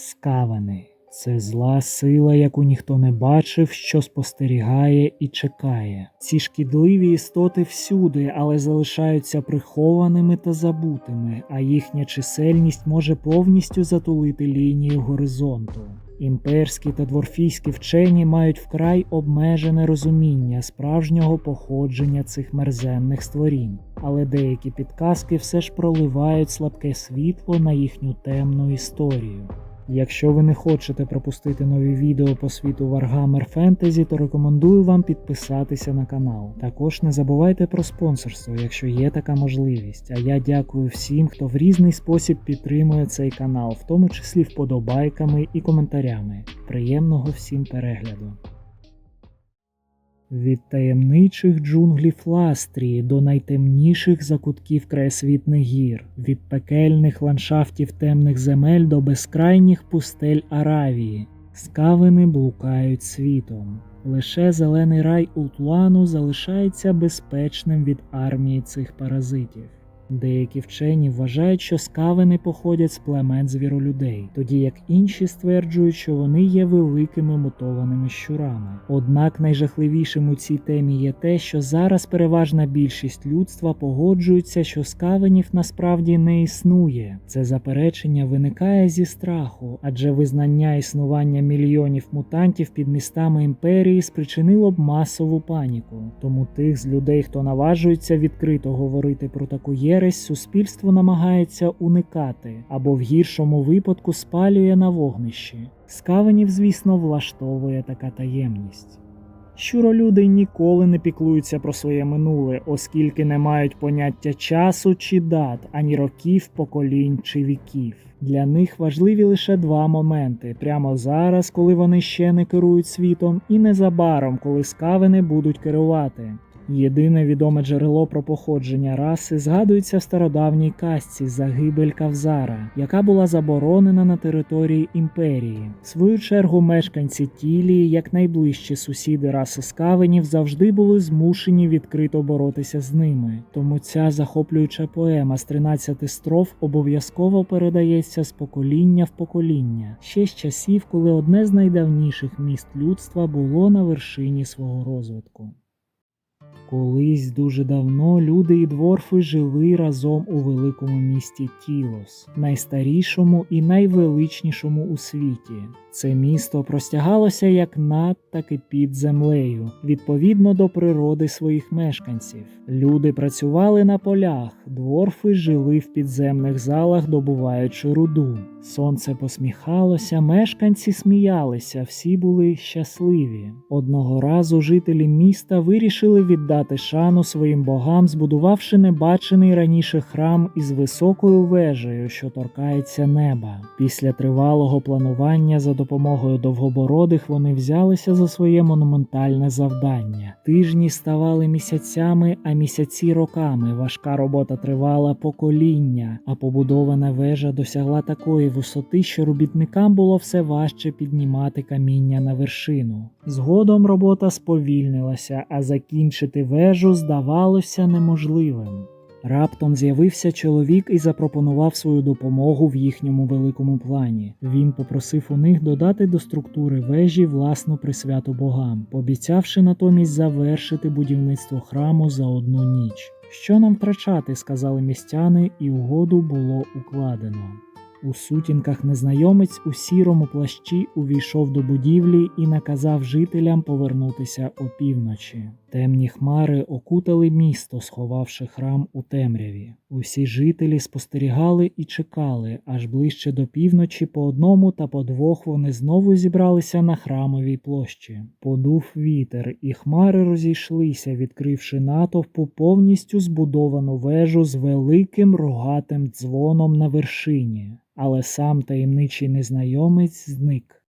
Скавани це зла сила, яку ніхто не бачив, що спостерігає і чекає. Ці шкідливі істоти всюди, але залишаються прихованими та забутими, а їхня чисельність може повністю затулити лінію горизонту. Імперські та дворфійські вчені мають вкрай обмежене розуміння справжнього походження цих мерзенних створінь, але деякі підказки все ж проливають слабке світло на їхню темну історію. Якщо ви не хочете пропустити нові відео по світу Warhammer Fantasy, то рекомендую вам підписатися на канал. Також не забувайте про спонсорство, якщо є така можливість. А я дякую всім, хто в різний спосіб підтримує цей канал, в тому числі вподобайками і коментарями. Приємного всім перегляду! Від таємничих джунглів Ластрії до найтемніших закутків краєсвітних гір, від пекельних ландшафтів темних земель до безкрайніх пустель Аравії, скавини блукають світом. Лише зелений рай Утлану залишається безпечним від армії цих паразитів. Деякі вчені вважають, що скавини походять з племен звіролюдей, тоді як інші стверджують, що вони є великими мутованими щурами. Однак найжахливішим у цій темі є те, що зараз переважна більшість людства погоджується, що скавинів насправді не існує. Це заперечення виникає зі страху, адже визнання існування мільйонів мутантів під містами імперії спричинило б масову паніку. Тому тих з людей, хто наважується відкрито говорити про таку єресь, суспільство намагається уникати або в гіршому випадку спалює на вогнищі. Скавенів, звісно, влаштовує така таємність. Щуролюди ніколи не піклуються про своє минуле, оскільки не мають поняття часу чи дат, ані років, поколінь чи віків. Для них важливі лише два моменти: прямо зараз, коли вони ще не керують світом, і незабаром, коли скавини будуть керувати. Єдине відоме джерело про походження раси згадується в стародавній казці Загибель Кавзара, яка була заборонена на території імперії. В свою чергу мешканці Тілії, як найближчі сусіди раси скавенів, завжди були змушені відкрито боротися з ними. Тому ця захоплююча поема з 13 строф обов'язково передається з покоління в покоління, ще з часів, коли одне з найдавніших міст людства було на вершині свого розвитку. Колись дуже давно люди і дворфи жили разом у великому місті Тілос, найстарішому і найвеличнішому у світі. Це місто простягалося як над, так і під землею, відповідно до природи своїх мешканців. Люди працювали на полях, дворфи жили в підземних залах, добуваючи руду. Сонце посміхалося, мешканці сміялися, всі були щасливі. Одного разу жителі міста вирішили віддати шану своїм богам, збудувавши небачений раніше храм із високою вежею, що торкається неба. Після тривалого планування за допомогою довгобородих вони взялися за своє монументальне завдання. Тижні ставали місяцями, а місяці роками. Важка робота тривала покоління, а побудована вежа досягла такої висоти, що робітникам було все важче піднімати каміння на вершину. Згодом робота сповільнилася, а закінчити вежу здавалося неможливим. Раптом з'явився чоловік і запропонував свою допомогу в їхньому великому плані. Він попросив у них додати до структури вежі власну присвяту богам, пообіцявши натомість завершити будівництво храму за одну ніч. Що нам втрачати, сказали містяни, і угоду було укладено. У сутінках незнайомець у сірому плащі увійшов до будівлі і наказав жителям повернутися опівночі. Темні хмари окутали місто, сховавши храм у темряві. Усі жителі спостерігали і чекали, аж ближче до півночі по одному та по двох вони знову зібралися на храмовій площі. Подув вітер, і хмари розійшлися, відкривши натовпу повністю збудовану вежу з великим рогатим дзвоном на вершині. Але сам таємничий незнайомець зник.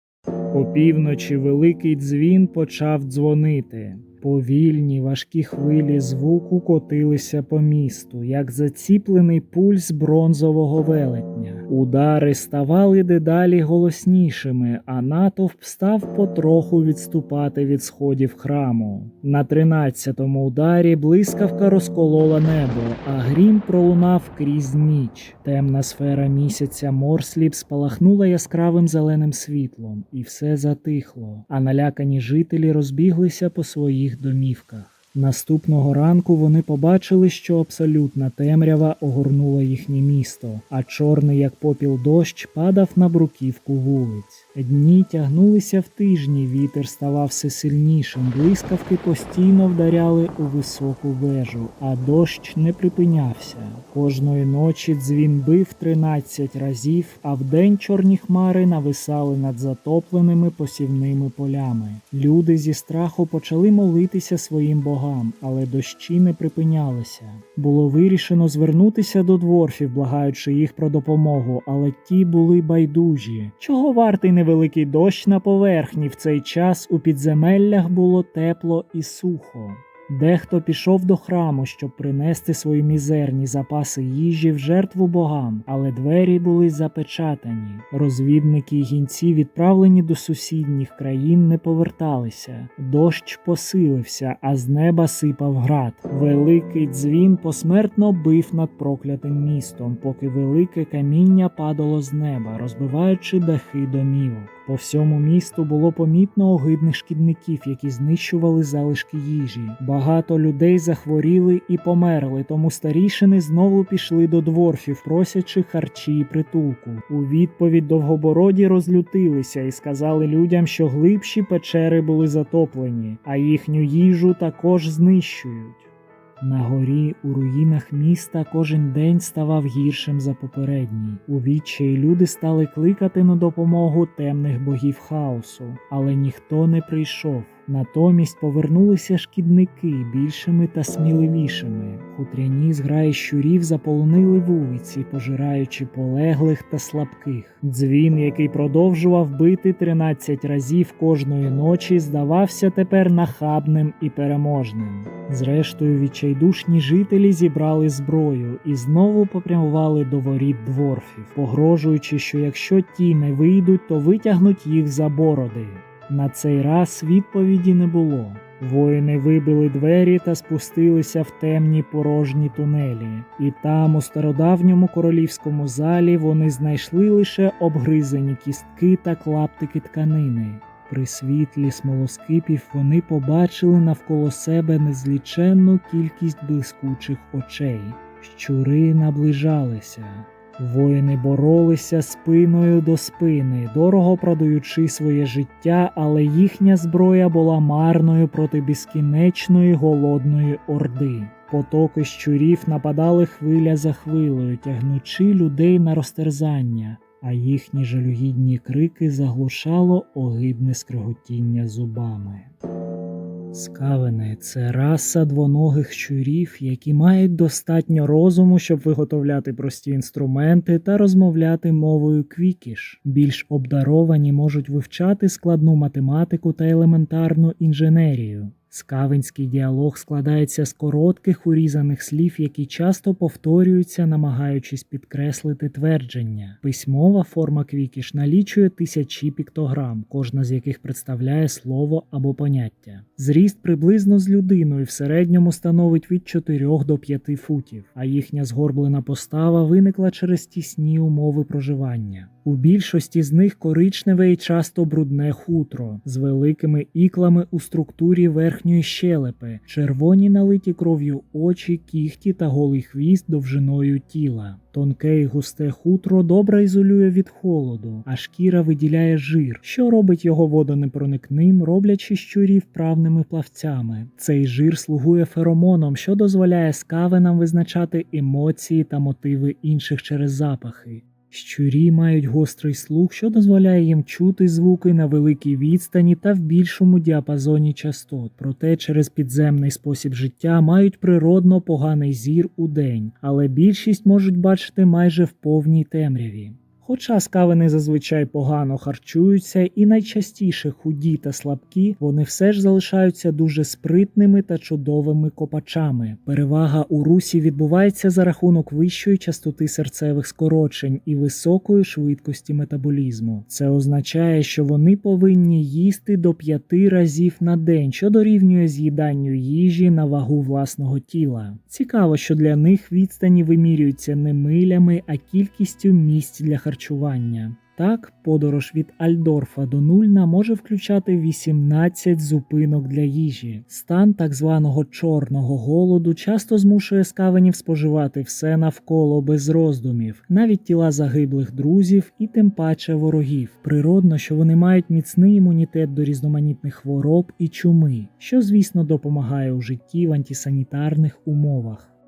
Опівночі великий дзвін почав дзвонити. Повільні важкі хвилі звуку котилися по місту, як заціплений пульс бронзового велетня. Удари ставали дедалі голоснішими, а натовп став потроху відступати від сходів храму. На тринадцятому ударі блискавка розколола небо, а грім пролунав крізь ніч. Темна сфера місяця Морсліп спалахнула яскравим зеленим світлом, і все затихло, а налякані жителі розбіглися по своїх домівках. Наступного ранку вони побачили, що абсолютна темрява огорнула їхнє місто, а чорний, як попіл дощ, падав на бруківку вулиць. Дні тягнулися в тижні, вітер ставав все сильнішим, блискавки постійно вдаряли у високу вежу, а дощ не припинявся. Кожної ночі дзвін бив тринадцять разів, а вдень чорні хмари нависали над затопленими посівними полями. Люди зі страху почали молитися своїм богам, але дощі не припинялися. Було вирішено звернутися до дворфів, благаючи їх про допомогу, але ті були байдужі. Чого вартий невеликий дощ на поверхні в цей час у підземеллях було тепло і сухо. Дехто пішов до храму, щоб принести свої мізерні запаси їжі в жертву богам, але двері були запечатані. Розвідники й гінці, відправлені до сусідніх країн, не поверталися. Дощ посилився, а з неба сипав град. Великий дзвін посмертно бив над проклятим містом, поки велике каміння падало з неба, розбиваючи дахи домівок. По всьому місту було помітно огидних шкідників, які знищували залишки їжі. Багато людей захворіли і померли, тому старішини знову пішли до дворфів, просячи харчі і притулку. У відповідь довгобороді розлютилися і сказали людям, що глибші печери були затоплені, а їхню їжу також знищують. На горі у руїнах міста кожен день ставав гіршим за попередній. У відчаї люди стали кликати на допомогу темних богів хаосу, але ніхто не прийшов. Натомість повернулися шкідники більшими та сміливішими. Хутряні зграї щурів заполонили вулиці, пожираючи полеглих та слабких. Дзвін, який продовжував бити 13 разів кожної ночі, здавався тепер нахабним і переможним. Зрештою, відчайдушні жителі зібрали зброю і знову попрямували до воріт дворфів, погрожуючи, що якщо ті не вийдуть, то витягнуть їх за бороди. На цей раз відповіді не було. Воїни вибили двері та спустилися в темні порожні тунелі, і там, у стародавньому королівському залі, вони знайшли лише обгризані кістки та клаптики тканини. При світлі смолоскипів вони побачили навколо себе незліченну кількість блискучих очей. Щури наближалися. Воїни боролися спиною до спини, дорого продаючи своє життя, але їхня зброя була марною проти безкінечної голодної орди. Потоки щурів нападали хвиля за хвилею, тягнучи людей на розтерзання, а їхні жалюгідні крики заглушало огидне скриготіння зубами. Скавени це раса двоногих щурів, які мають достатньо розуму, щоб виготовляти прості інструменти та розмовляти мовою квікіш. Більш обдаровані можуть вивчати складну математику та елементарну інженерію. Скавенський діалог складається з коротких урізаних слів, які часто повторюються, намагаючись підкреслити твердження. Письмова форма квікіш налічує тисячі піктограм, кожна з яких представляє слово або поняття. Зріст приблизно з людиною в середньому становить від 4 до 5 футів, а їхня згорблена постава виникла через тісні умови проживання. У більшості з них коричневе і часто брудне хутро з великими іклами у структурі верхньої щелепи, червоні налиті кров'ю очі, кіхті та голий хвіст довжиною тіла. Тонке і густе хутро добре ізолює від холоду, а шкіра виділяє жир, що робить його водонепроникним, роблячи щурів правними плавцями. Цей жир слугує феромоном, що дозволяє скавенам визначати емоції та мотиви інших через запахи. Щурі мають гострий слух, що дозволяє їм чути звуки на великій відстані та в більшому діапазоні частот, проте через підземний спосіб життя мають природно поганий зір у день, але більшість можуть бачити майже в повній темряві. Хоча скавени зазвичай погано харчуються і найчастіше худі та слабкі, вони все ж залишаються дуже спритними та чудовими копачами. Перевага у русі відбувається за рахунок вищої частоти серцевих скорочень і високої швидкості метаболізму. Це означає, що вони повинні їсти до п'яти разів на день, що дорівнює з'їданню їжі на вагу власного тіла. Цікаво, що для них відстані вимірюються не милями, а кількістю місць для харчування. Так, подорож від Альдорфа до Нульна може включати 18 зупинок для їжі. Стан так званого чорного голоду часто змушує скавенів споживати все навколо без роздумів, навіть тіла загиблих друзів і тим паче ворогів. Природно, що вони мають міцний імунітет до різноманітних хвороб і чуми, що, звісно, допомагає у житті в антисанітарних умовах.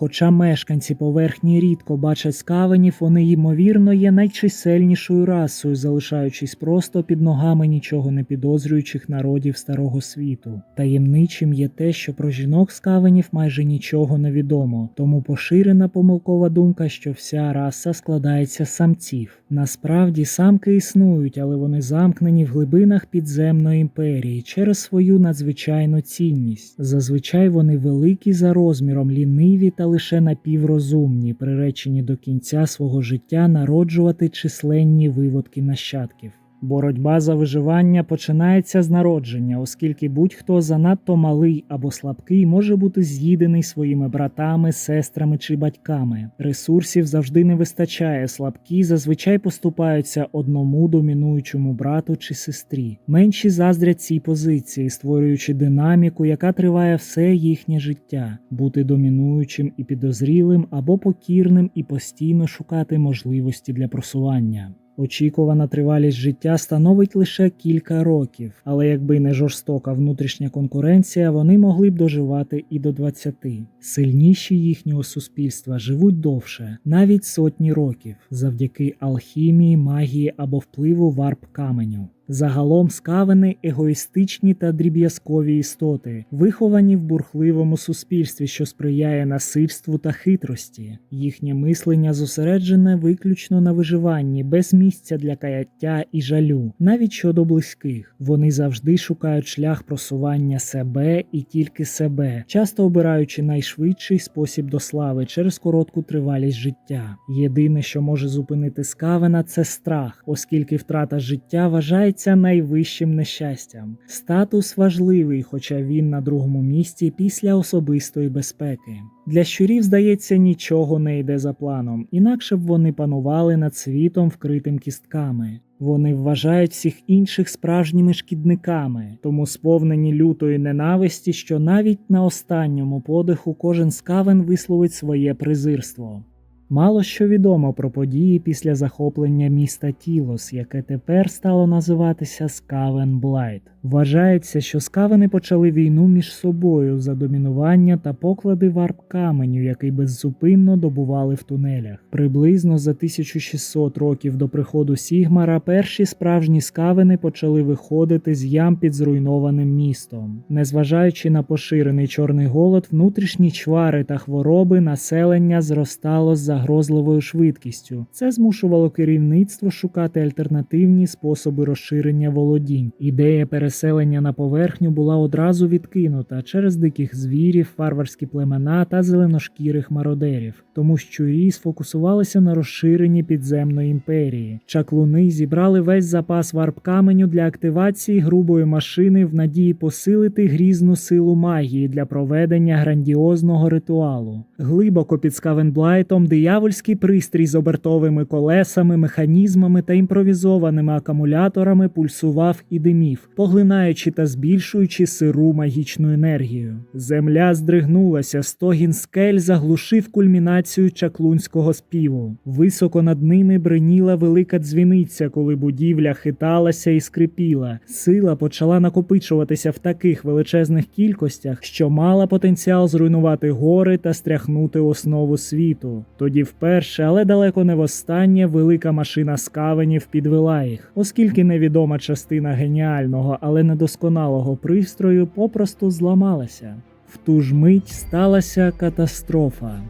Хоча мешканці поверхні рідко бачать скавенів, вони ймовірно є найчисельнішою расою, залишаючись просто під ногами нічого не підозрюючих народів старого світу. Таємничим є те, що про жінок скавенів майже нічого не відомо, тому поширена помилкова думка, що вся раса складається з самців. Насправді самки існують, але вони замкнені в глибинах підземної імперії через свою надзвичайну цінність. Зазвичай вони великі за розміром, ліниві та лише напіврозумні, приречені до кінця свого життя народжувати численні виводки нащадків. Боротьба за виживання починається з народження, оскільки будь-хто занадто малий або слабкий може бути з'їдений своїми братами, сестрами чи батьками. Ресурсів завжди не вистачає. Слабкі зазвичай поступаються одному домінуючому брату чи сестрі. Менші заздрять цій позиції, створюючи динаміку, яка триває все їхнє життя, бути домінуючим і підозрілим або покірним і постійно шукати можливості для просування. Очікувана тривалість життя становить лише кілька років, але якби не жорстока внутрішня конкуренція, вони могли б доживати і до 20. Сильніші їхнього суспільства живуть довше, навіть сотні років, завдяки алхімії, магії або впливу варп каменю. Загалом скавени егоїстичні та дріб'язкові істоти, виховані в бурхливому суспільстві, що сприяє насильству та хитрості. Їхнє мислення зосереджене виключно на виживанні, без місця для каяття і жалю, навіть щодо близьких. Вони завжди шукають шлях просування себе і тільки себе, часто обираючи найшвидший спосіб до слави через коротку тривалість життя. Єдине, що може зупинити скавена, це страх, оскільки втрата життя вважається вважається найвищим нещастям. Статус важливий, хоча він на другому місці після особистої безпеки. Для щурів, здається, нічого не йде за планом, інакше б вони панували над світом, вкритим кістками. Вони вважають всіх інших справжніми шкідниками, тому сповнені лютої ненависті, що навіть на останньому подиху кожен скавен висловить своє презирство. Мало що відомо про події після захоплення міста Тілос, яке тепер стало називатися Скавен Блайт. Вважається, що скавени почали війну між собою за домінування та поклади варп каменю, який беззупинно добували в тунелях. Приблизно за 1600 років до приходу Сігмара перші справжні скавени почали виходити з ям під зруйнованим містом. Незважаючи на поширений чорний голод, внутрішні чвари та хвороби населення зростало з загрозливою швидкістю. Це змушувало керівництво шукати альтернативні способи розширення володінь. Ідея переселення на поверхню була одразу відкинута через диких звірів, варварські племена та зеленошкірих мародерів, тому що її сфокусувалися на розширенні підземної імперії. Чаклуни зібрали весь запас варп каменю для активації грубої машини в надії посилити грізну силу магії для проведення грандіозного ритуалу. Глибоко під Скавенблайтом диявольський пристрій з обертовими колесами, механізмами та імпровізованими акумуляторами пульсував і димів, поглинаючи та збільшуючи сиру магічну енергію. Земля здригнулася, стогін скель заглушив кульмінацію чаклунського співу. Високо над ними бриніла велика дзвіниця, коли будівля хиталася і скрипіла. Сила почала накопичуватися в таких величезних кількостях, що мала потенціал зруйнувати гори та стряхнути основу світу. Тоді вперше, але далеко не востаннє, велика машина скавенів підвела їх, оскільки невідома частина геніального, але недосконалого пристрою попросту зламалася. В ту ж мить сталася катастрофа.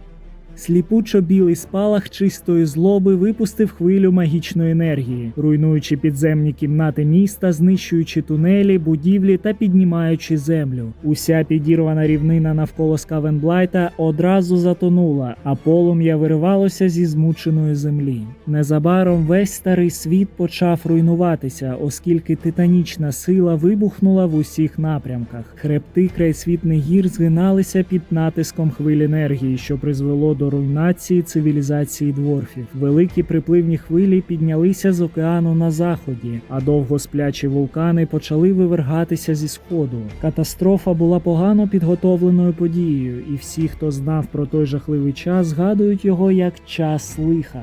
Сліпучо білий спалах чистої злоби випустив хвилю магічної енергії, руйнуючи підземні кімнати міста, знищуючи тунелі, будівлі та піднімаючи землю. Уся підірвана рівнина навколо Скавенблайта одразу затонула, а полум'я виривалося зі змученої землі. Незабаром весь старий світ почав руйнуватися, оскільки титанічна сила вибухнула в усіх напрямках. Хребти крайсвітних гір згиналися під натиском хвиль енергії, що призвело до руйнації цивілізації дворфів. Великі припливні хвилі піднялися з океану на заході, а довго сплячі вулкани почали вивергатися зі сходу. Катастрофа була погано підготовленою подією, і всі, хто знав про той жахливий час, згадують його як час лиха.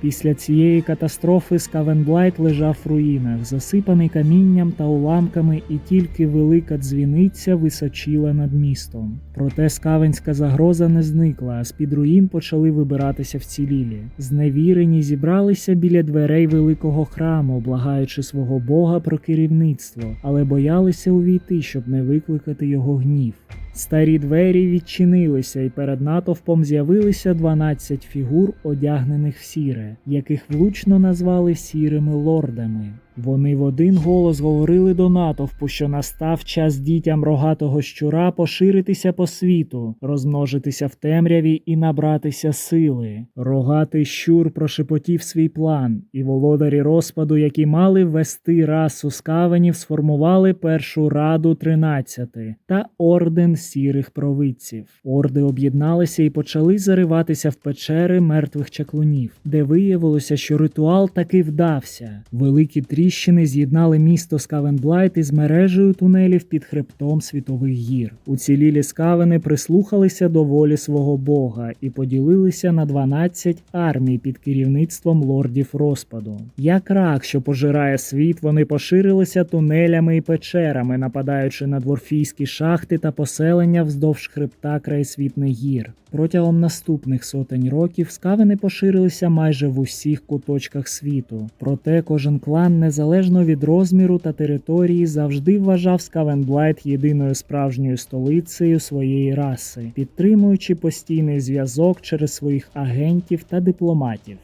Після цієї катастрофи Скавенблайт лежав в руїнах, засипаний камінням та уламками, і тільки велика дзвіниця височила над містом. Проте скавенська загроза не зникла, а з-під руїн почали вибиратися вцілілі. Зневірені зібралися біля дверей великого храму, благаючи свого бога про керівництво, але боялися увійти, щоб не викликати його гнів. Старі двері відчинилися, і перед натовпом з'явилися 12 фігур, одягнених в сіре, яких влучно назвали сірими лордами. Вони в один голос говорили до натовпу, що настав час дітям рогатого щура поширитися по світу, розмножитися в темряві і набратися сили. Рогатий щур прошепотів свій план, і володарі розпаду, які мали ввести расу скавенів, сформували першу раду тринадцяти та орден сірих провидців. Орди об'єдналися і почали зариватися в печери мертвих чаклунів, де виявилося, що ритуал таки вдався. Великі тріщини з'єднали місто Скавенблайт із мережею тунелів під хребтом світових гір. Уцілілі скавени прислухалися до волі свого бога і поділилися на 12 армій під керівництвом лордів розпаду. Як рак, що пожирає світ, вони поширилися тунелями і печерами, нападаючи на дворфійські шахти та поселення вздовж хребта крайсвітних гір. Протягом наступних сотень років скавини поширилися майже в усіх куточках світу. Проте кожен клан, незалежно від розміру та території, завжди вважав Скавенблайт єдиною справжньою столицею своєї раси, підтримуючи постійний зв'язок через своїх агентів та дипломатів.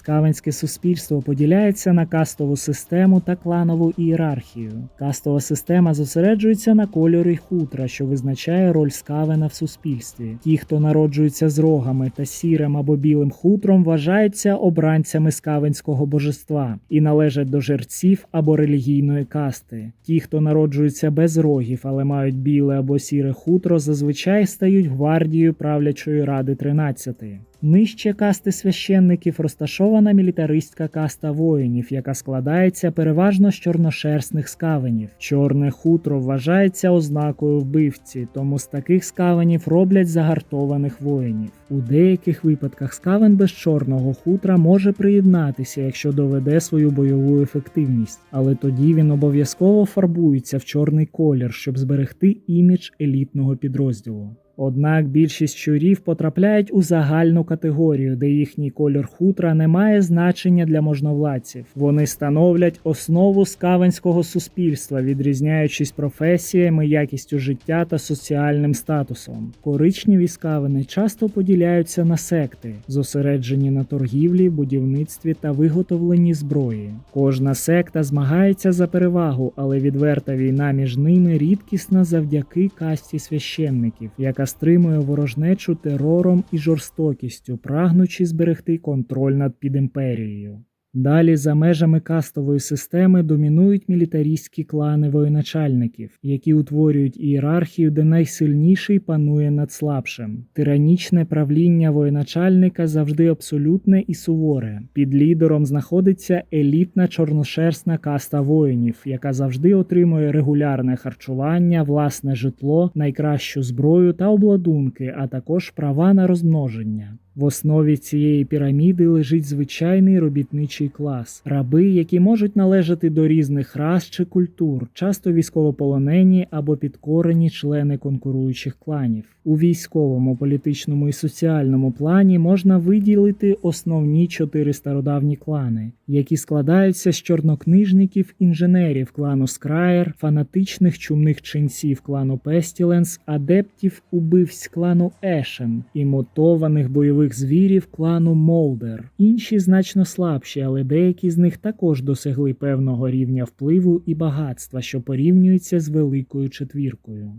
Скавенське суспільство поділяється на кастову систему та кланову ієрархію. Кастова система зосереджується на кольорі хутра, що визначає роль скавена в суспільстві. Ті, хто народжуються з рогами та сірим або білим хутром, вважаються обранцями скавенського божества і належать до жерців або релігійної касти. Ті, хто народжуються без рогів, але мають біле або сіре хутро, зазвичай стають гвардією правлячої ради 13. Нижче касти священників розташована мілітаристська каста воїнів, яка складається переважно з чорношерстних скавенів. Чорне хутро вважається ознакою вбивці, тому з таких скавенів роблять загартованих воїнів. У деяких випадках скавен без чорного хутра може приєднатися, якщо доведе свою бойову ефективність, але тоді він обов'язково фарбується в чорний колір, щоб зберегти імідж елітного підрозділу. Однак більшість щурів потрапляють у загальну категорію, де їхній кольор хутра не має значення для можновладців. Вони становлять основу скавенського суспільства, відрізняючись професіями, якістю життя та соціальним статусом. Коричневі скавени часто поділяються на секти, зосереджені на торгівлі, будівництві та виготовленні зброї. Кожна секта змагається за перевагу, але відверта війна між ними рідкісна завдяки касті священників, яка стримує ворожнечу терором і жорстокістю, прагнучи зберегти контроль над підімперією. Далі, за межами кастової системи, домінують мілітаристські клани воєначальників, які утворюють ієрархію, де найсильніший панує над слабшим. Тиранічне правління воєначальника завжди абсолютне і суворе. Під лідером знаходиться елітна чорношерстна каста воїнів, яка завжди отримує регулярне харчування, власне житло, найкращу зброю та обладунки, а також права на розмноження. В основі цієї піраміди лежить звичайний робітничий клас, раби, які можуть належати до різних рас чи культур, часто військовополонені або підкорені члени конкуруючих кланів. У військовому, політичному і соціальному плані можна виділити основні чотири стародавні клани, які складаються з чорнокнижників інженерів клану Скраєр, фанатичних чумних ченців клану Пестіленс, адептів убивць клану Ешен і мотованих бойових жахливих звірів клану Молдер. Інші значно слабші, але деякі з них також досягли певного рівня впливу і багатства, що порівнюється з великою четвіркою.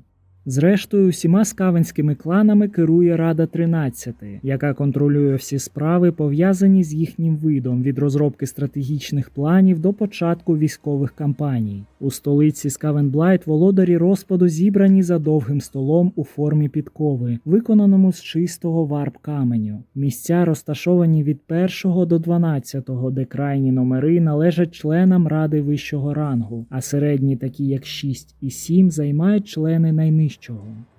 Зрештою, всіма скавенськими кланами керує Рада 13, яка контролює всі справи, пов'язані з їхнім видом від розробки стратегічних планів до початку військових кампаній. У столиці Скавенблайт володарі розпаду зібрані за довгим столом у формі підкови, виконаному з чистого варп каменю. Місця розташовані від 1 до 12, де крайні номери належать членам ради вищого рангу, а середні, такі як 6 і 7, займають члени найнижчого.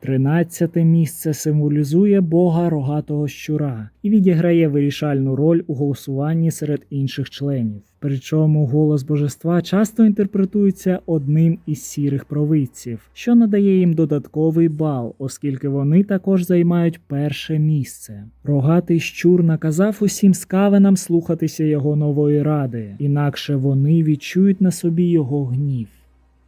Тринадцяте місце символізує бога рогатого щура і відіграє вирішальну роль у голосуванні серед інших членів. Причому голос божества часто інтерпретується одним із сірих провидців, що надає їм додатковий бал, оскільки вони також займають перше місце. Рогатий щур наказав усім скавенам слухатися його нової ради, інакше вони відчують на собі його гнів.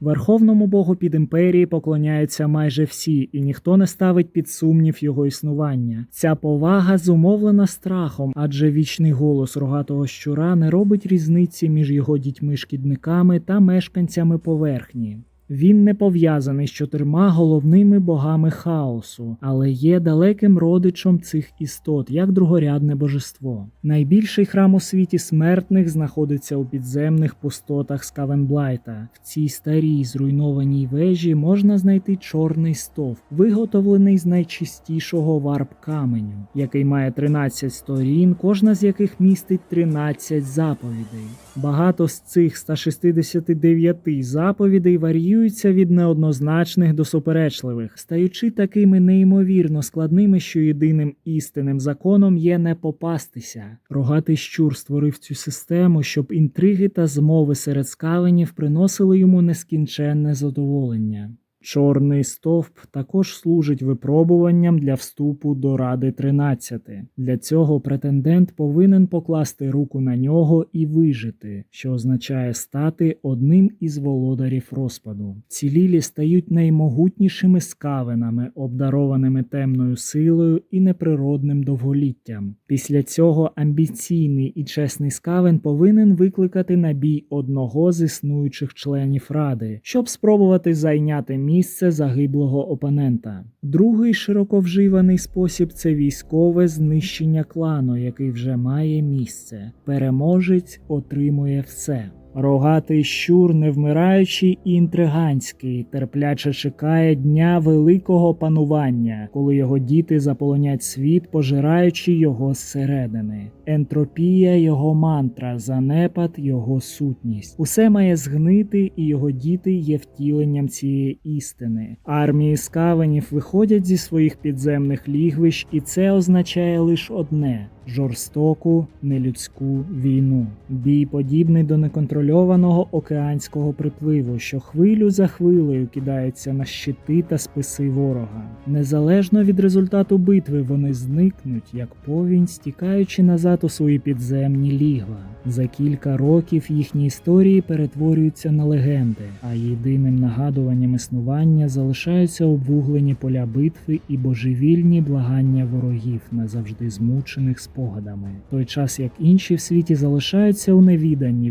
Верховному Богу під імперії поклоняються майже всі, і ніхто не ставить під сумнів його існування. Ця повага зумовлена страхом, адже вічний голос рогатого щура не робить різниці між його дітьми-шкідниками та мешканцями поверхні. Він не пов'язаний з чотирма головними богами хаосу, але є далеким родичом цих істот як другорядне божество. Найбільший храм у світі смертних знаходиться у підземних пустотах Скавенблайта. В цій старій зруйнованій вежі можна знайти чорний стовп, виготовлений з найчистішого варп каменю, який має 13 сторін, кожна з яких містить 13 заповідей. Багато з цих 169 заповідей варіюються від неоднозначних до суперечливих, стаючи такими неймовірно складними, що єдиним істинним законом є не попастися. Рогатий щур створив цю систему, щоб інтриги та змови серед скаленів приносили йому нескінченне задоволення. Чорний стовп також служить випробуванням для вступу до Ради 13. Для цього претендент повинен покласти руку на нього і вижити, що означає стати одним із володарів розпаду. Цілілі стають наймогутнішими скавенами, обдарованими темною силою і неприродним довголіттям. Після цього амбіційний і чесний скавен повинен викликати на бій одного з існуючих членів ради, щоб спробувати зайняти місце місце загиблого опонента. Другий широко вживаний спосіб це військове знищення клану, який вже має місце. Переможець отримує все. Рогатий щур, невмираючий і інтриганський, терпляче чекає дня великого панування, коли його діти заполонять світ, пожираючи його зсередини. Ентропія його мантра, занепад його сутність. Усе має згнити, і його діти є втіленням цієї істини. Армії скавенів виходять зі своїх підземних лігвищ, і це означає лише одне. Жорстоку нелюдську війну, бій подібний до неконтрольованого океанського припливу, що хвилю за хвилею кидається на щити та списи ворога. Незалежно від результату битви, вони зникнуть, як повінь, стікаючи назад у свої підземні лігва. За кілька років їхні історії перетворюються на легенди, а єдиним нагадуванням існування залишаються обвуглені поля битви і божевільні благання ворогів, назавжди змучених спогадами, той час як інші в світі залишаються у невіданні,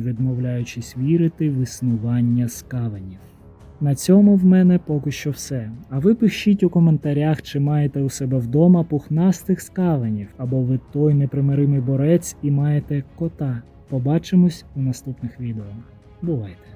відмовляючись вірити в існування скавенів. На цьому в мене поки що все. А ви пишіть у коментарях, чи маєте у себе вдома пухнастих скавенів, або ви той непримиримий борець і маєте кота. Побачимось у наступних відео. Бувайте!